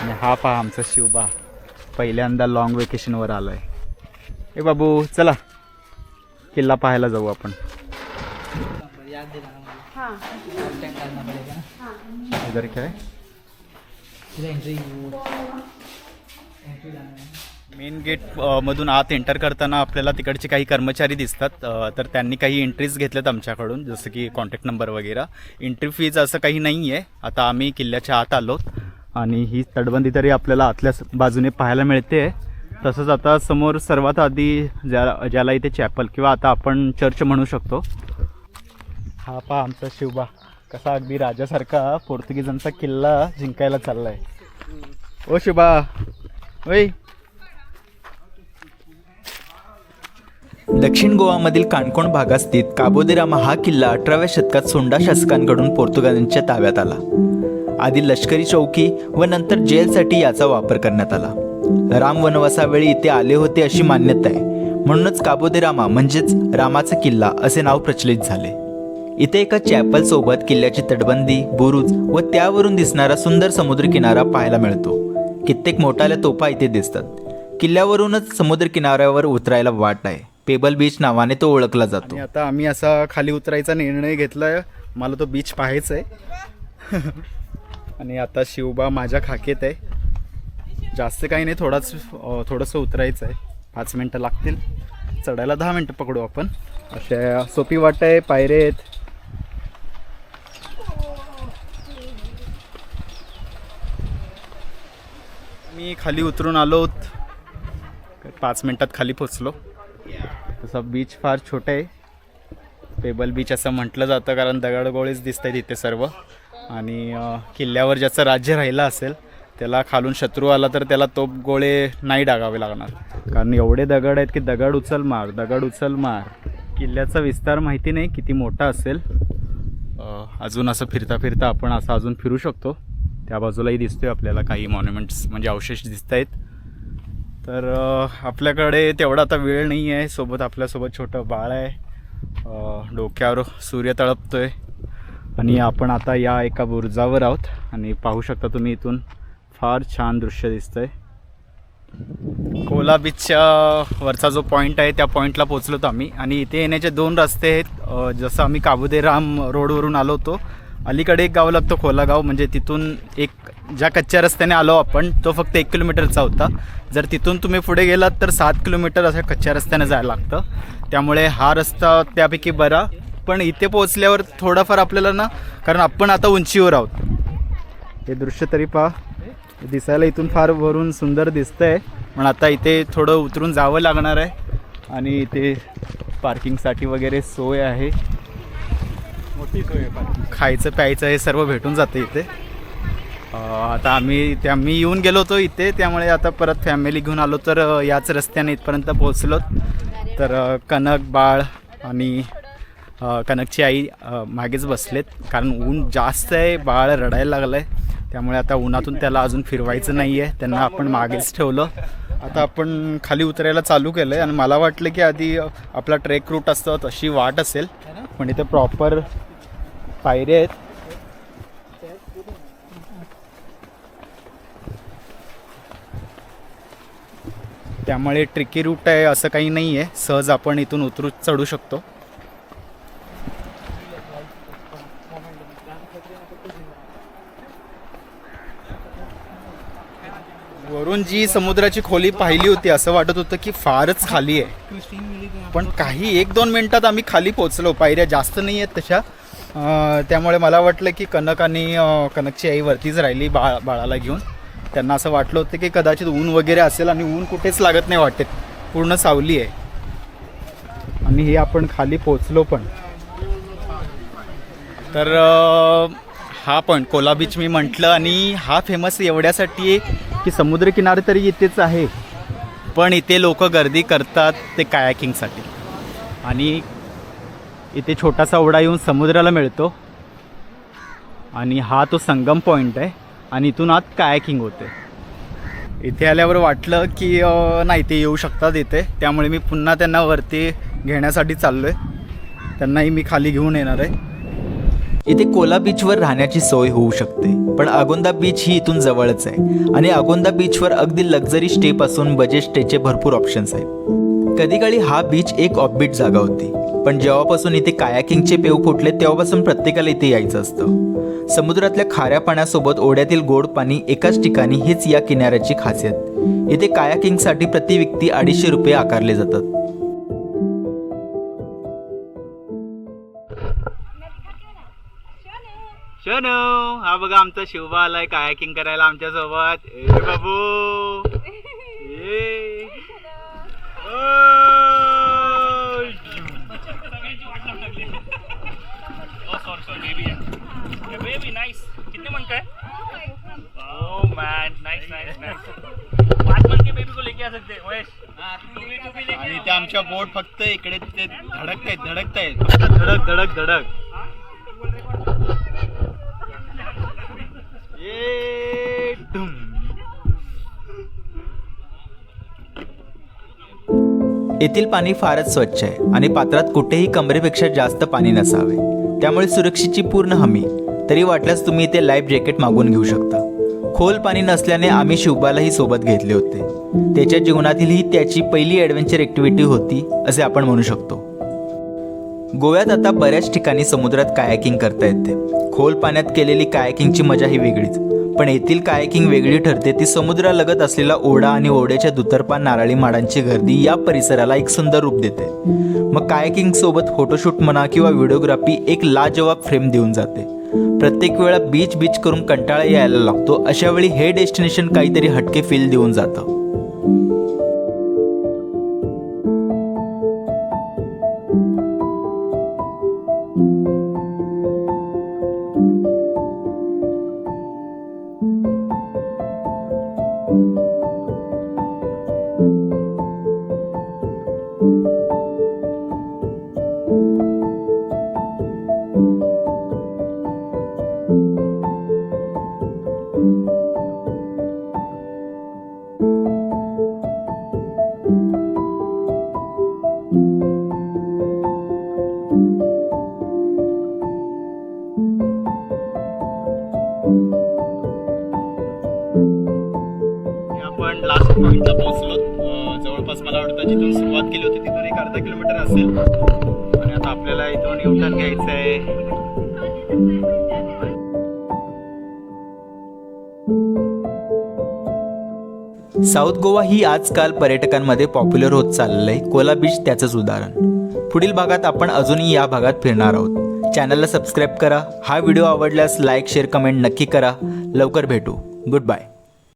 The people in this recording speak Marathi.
आणि हा पहा आमचा शिवबा पहिल्यांदा लॉंग वेकेशनवर आलो आहे ए बाबू चला. किल्ला पाहायला जाऊ आपण. हाँ. इधर काय मेन गेट मधून आत एंटर करताना आपल्याला तिकडचे काही कर्मचारी दिसतात. तर त्यांनी काही एंट्रीज घेतल्यात आमच्याकडून जसं की कॉन्टॅक्ट नंबर वगैरे. एंट्री फीज असं काही नाही आहे आता आम्ही किल्ल्याच्या आत आलोत. आणि ही तटबंदी तरी आपल्याला आतल्या बाजूने पाहायला मिळते. तसंच आता समोर सर्वात आधी ज्या ज्याला इथे चॅपल किंवा आता आपण चर्च म्हणू शकतो. हा पहा आमचा शिवबा. कसा अगदी राजासारखा पोर्तुगीजांचा किल्ला जिंकायला चाललाय. ओ शिवबा. ओय. दक्षिण गोवामधील काणकोण भागात स्थित काबोदेरामा हा किल्ला अठराव्या शतकात सोंडा शासकांकडून पोर्तुगालांच्या ताब्यात आला. आधी लष्करी चौकी व नंतर जेलसाठी याचा वापर करण्यात आला. राम वनवासावेळी इथे आले होते अशी मान्यता आहे. म्हणूनच काबोदेरामा म्हणजेच रामाचा किल्ला असे नाव प्रचलित झाले. इथे एका चॅपल सोबत किल्ल्याची तटबंदी बुरुज व त्यावरून दिसणारा सुंदर समुद्रकिनारा पाहायला मिळतो. कित्येक मोठाल्या तोफा इथे दिसतात. किल्ल्यावरूनच समुद्र किनाऱ्यावर उतरायला वाट आहे. पेबल बीच नावाने तो ओळखला जातो. आता आम्ही असा खाली उतरायचा निर्णय घेतलाय. मला तो बीच पाहायचा आहे आणि आता शिवबा माझ्या खाकेत आहे. जास्त काही नाही थोडाच थोडंसं उतरायचं आहे. पाच मिनटं लागतील. चढायला दहा मिनटं पकडू आपण. अशा सोपी वाट आहे पायरे आहेत. मी खाली उतरून आलो पाच मिनटात खाली पोचलो. तसं बीच फार छोटं आहे. पेबल बीच असं म्हटलं जातं कारण दगडगोळीच दिसत आहेत सर्व. आणि किल्ल्यावर ज्याचं राज्य राहिलं असेल त्याला खालून शत्रू आला तर त्याला तोप गोळे नाही डागावे लागणार. कारण एवढे दगड आहेत की दगड उचल मार दगड उचल मार. किल्ल्याचा विस्तार माहिती नाही किती मोठा असेल. अजून असं फिरता फिरता आपण असं अजून फिरू शकतो. त्या बाजूलाही दिसतोय आपल्याला काही मॉन्युमेंट्स म्हणजे अवशेष दिसत आहेत तर आपल्याकडे तेवढा आता वेळ नाही आहे सोबत आपल्यासोबत छोटं बाळ आहे. डोक्यावर सूर्य तळपतोय. आणि आपण आता या एका बुरुजावर आहोत आणि पाहू शकता तुम्ही इथून फार छान दृश्य दिसतंय. कोला बीचच्या वरचा जो पॉईंट आहे त्या पॉईंटला पोचलो होतो आम्ही. आणि इथे येण्याचे दोन रस्ते आहेत. जसं आम्ही काबुदेराम रोडवरून आलो होतो अलीकडे एक गाव लागतो खोलागाव म्हणजे तिथून एक ज्या कच्च्या रस्त्याने आलो आपण तो फक्त एक किलोमीटरचा होता. जर तिथून तुम्ही पुढे गेलात तर सात किलोमीटर अशा कच्च्या रस्त्याने जायला लागतं. त्यामुळे हा रस्ता त्यापैकी बरा. पण इथे पोहोचल्यावर थोडाफार आपल्याला ना कारण आपण आता उंचीवर आहोत. हे दृश्य तरी पहा. दिसायला इथून फार वरून सुंदर दिसतंय पण आता इथे थोडं उतरून जावं लागणार आहे. आणि इथे पार्किंगसाठी वगैरे सोय आहे. मोठी सोय आहे खायचं प्यायचं हे सर्व भेटून जातं इथे. आता आम्ही त्या मी येऊन गेलो होतो इथे त्यामुळे आता परत फॅमिली घेऊन आलो तर याच रस्त्याने इथपर्यंत पोहोचलो तर कनक बाळ आणि कनकची आई मागेच बसलेत. कारण ऊन जास्त आहे बाळ रडायला लागलं आहे त्यामुळे आता उन्हातून त्याला अजून फिरवायचं नाही आहे त्यांना आपण मागेच ठेवलं. आता आपण खाली उतरायला चालू केलं आहे आणि मला वाटलं की आधी आपला ट्रेक रूट असतं तशी वाट असेल. पण इथे प्रॉपर पायऱ्या आहेत. त्यामुळे ट्रिकी रूट आहे असं काही नाही आहे सहज आपण इथून उतरू चढू शकतो. वरून जी समुद्राची खोली पाहिली होती असं वाटत होतं की फारच खाली आहे. पण काही एक दोन मिनिटात आम्ही खाली पोचलो पायऱ्या जास्त नाही आहेत तशा. त्यामुळे मला वाटलं की कनक आणि कनकची आई वरतीच राहिली बाळ बाळाला घेऊन. त्यांना असं वाटलं होतं की कदाचित ऊन वगैरे असेल आणि ऊन कुठेच लागत नाही वाटेत. पूर्ण सावली आहे. आणि हे आपण खाली पोचलो पण. तर हा पण कोला बीच मी म्हटलं आणि हा फेमस एवढ्यासाठी आहे की समुद्रकिनारे तरी इथेच आहे. पण इथे लोक गर्दी करतात ते कायाकिंगसाठी. आणि इथे छोटासा ओढा येऊन समुद्राला मिळतो. आणि हा तो संगम पॉईंट आहे आणि इथून आत कायाकिंग होते. इथे आल्यावर वाटलं की नाही ते येऊ शकतात इथे. त्यामुळे मी पुन्हा त्यांना वरती घेण्यासाठी चाललो आहे त्यांनाही मी खाली घेऊन येणार आहे. इथे कोला बीचवर राहण्याची सोय होऊ शकते. पण अगोंदा बीच ही इथून जवळच आहे. आणि अगोंदा बीचवर अगदी लक्झरी स्टे पासून बजेट स्टेचे भरपूर ऑप्शन्स आहेत. कधीकाळी हा बीच एक ऑफबीट जागा होती. पण जेव्हापासून इथे कायाकिंगचे पेव फुटले तेव्हापासून प्रत्येकाला इथे यायचं असतं. समुद्रातल्या खाऱ्या पाण्यासोबत ओढ्यातील गोड पाणी एकाच ठिकाणी हीच या किनाऱ्याची खासियत. इथे कायाकिंगसाठी प्रति व्यक्ती अडीचशे रुपये आकारले जातात. शनू हा बघा आमचा शिवबा आलाय कायाकिंग करायला आमच्यासोबत ए बाबू. ए. बेबी नाइस कितने मन का है? Oh man nice nice nice पाँच मन के बेबी को लेके आ सकते हैं वैश टू बी टू बी लेके आणि ते आमच्या बोट फक्त इकडे ते धडकतायत धडकतायत. फक्त धडक धडक धडक. येथील पाणी फारच स्वच्छ आहे आणि पात्रात कुठेही कमरेपेक्षा जास्त पाणी नसावे. त्यामुळे सुरक्षेची पूर्ण हमी. तरी वाटल्यास तुम्ही इथे लाईफ जॅकेट मागून घेऊ शकता. खोल पाणी नसल्याने आम्ही शिवबालाही सोबत घेतले होते. त्याच्या जीवनातील ही त्याची पहिली ॲडव्हेंचर ॲक्टिव्हिटी होती असे आपण म्हणू शकतो. गोव्यात आता बऱ्याच ठिकाणी समुद्रात कायाकिंग करता येते. खोल पाण्यात केलेली कायाकिंगची मजा ही वेगळीच. पण येथील कायाकिंग वेगळी ठरते ती समुद्रालगत असलेला ओढा आणि ओढ्याच्या दुतर्पान नारळी माडांची गर्दी या परिसराला एक सुंदर रूप देते. मग कायाकिंग सोबत फोटोशूट म्हणा किंवा व्हिडिओग्राफी एक लाजवाब फ्रेम देऊन जाते. प्रत्येक वेळा बीच बीच करून कंटाळा यायला लागतो अशा वेळी हे डेस्टिनेशन काहीतरी हटके फील देऊन जातं. हे पॉईंटला पोहोचलो जवळपास मला वाटतं जिथून सुरुवात केली होती तिथून एक अर्धा किलोमीटर असेल. आणि आता आपल्याला इथून युटर्न घ्यायचं आहे. साऊथ गोवा ही आजकाल पर्यटकांमध्ये पॉप्युलर होत चाललं आहे कोला बीच त्याचंच उदाहरण. पुढील भागात आपण अजूनही या भागात फिरणार आहोत. चॅनलला सबस्क्राईब करा. हा व्हिडिओ आवडल्यास लाईक शेअर कमेंट नक्की करा. लवकर भेटू. Good bye.